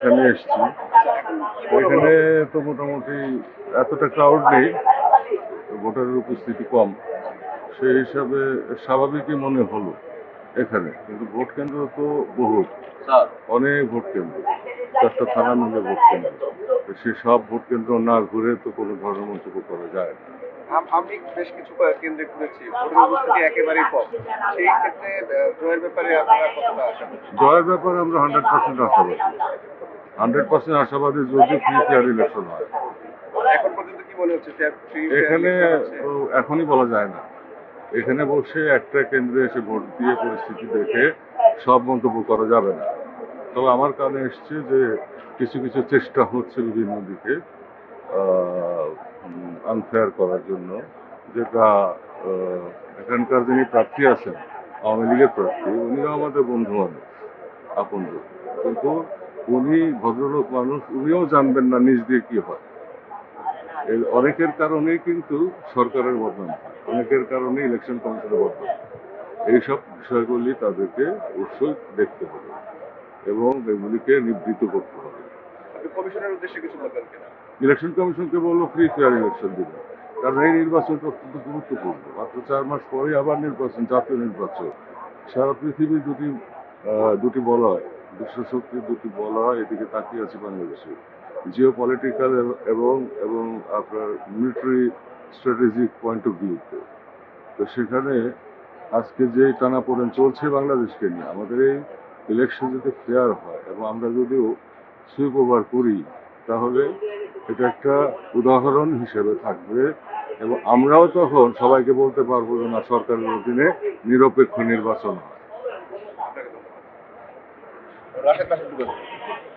এখানে এসেছি। এখানে তো মোটামুটি এতটা ক্রাউড নেই ভোটারের উপস্থিতি কম। সেই হিসাবে স্বাভাবিকই মনে হলো এখানে কিন্তু ভোট কেন্দ্র তো বহু অনেক ভোট কেন্দ্র চারটা থানা মিলে ভোট কেন্দ্র। সে সব ভোট কেন্দ্র না ঘুরে তো কোনো ধরনের মন্তব্য করা যায় না। আমি বেশ কিছু কেন্দ্রে ঘুরেছি ভোটের উপস্থিতি একেবারেই কম। সেই ক্ষেত্রে জয়ের ব্যাপারে আপনারা কতটা আশা জয়ের ব্যাপারে আমরা হান্ড্রেড পার্সেন্ট আশাবাদী। হান্ড্রেড পার্সেন্ট আশাবাদী যদি ফ্রি ফেয়ার ইলেকশন হয়। এখন এখনই বলা যায় না। এখানে বসে একটা কেন্দ্রে এসে ভোট দিয়ে পরিস্থিতি দেখে সব মন্তব্য করা যাবে না। তবে আমার কানে এসছে যে কিছু কিছু চেষ্টা হচ্ছে বিভিন্ন দিকে আনফেয়ার করার জন্য। যেটা এখানকার যিনি প্রার্থী আছেন আওয়ামী লীগের প্রার্থী উনিও আমাদের বন্ধু মানুষ আপন কিন্তু উনি ভদ্রলোক মানুষ উনিও জানবেন না নিজ দিয়ে কি হয়। এর অনেকের কারণে কিন্তু সরকারের বদনাম অনেকের কারণে ইলেকশন কমিশনের বদনাম এইসব বিষয়গুলি তাদেরকে অবশ্যই দেখতে হবে এবং এগুলিকে নিবৃত্ত করতে হবে। কমিশনের উদ্দেশ্যে কিছু বলবেন ইলেকশন কমিশনকে বলব ফ্রি ফেয়ার ইলেকশন দিবে। কারণ এই নির্বাচনটা অত্যন্ত গুরুত্বপূর্ণ। মাত্র চার মাস পরে আবার নির্বাচন জাতীয় নির্বাচন। সারা পৃথিবীর দুটি দুটি বলয় বিশ্বশক্তির দুটি বলা হয়, এদিকে তাকিয়ে আছে বাংলাদেশে। জিও পলিটিক্যাল এবং এবং আপনার মিলিটারি স্ট্র্যাটেজিক পয়েন্ট অফ ভিউতে তো। সেখানে আজকে যে টানাপোড়েন চলছে বাংলাদেশকে নিয়ে, আমাদের এই ইলেকশন যদি ফেয়ার হয়, এবং আমরা যদিও সুইপ ওভার করি, তাহলে এটা একটা উদাহরণ হিসেবে থাকবে, এবং আমরাও তখন সবাইকে বলতে পারব যে না, সরকারের অধীনে নিরপেক্ষ নির্বাচন হয়। Relaxa tá, atrás do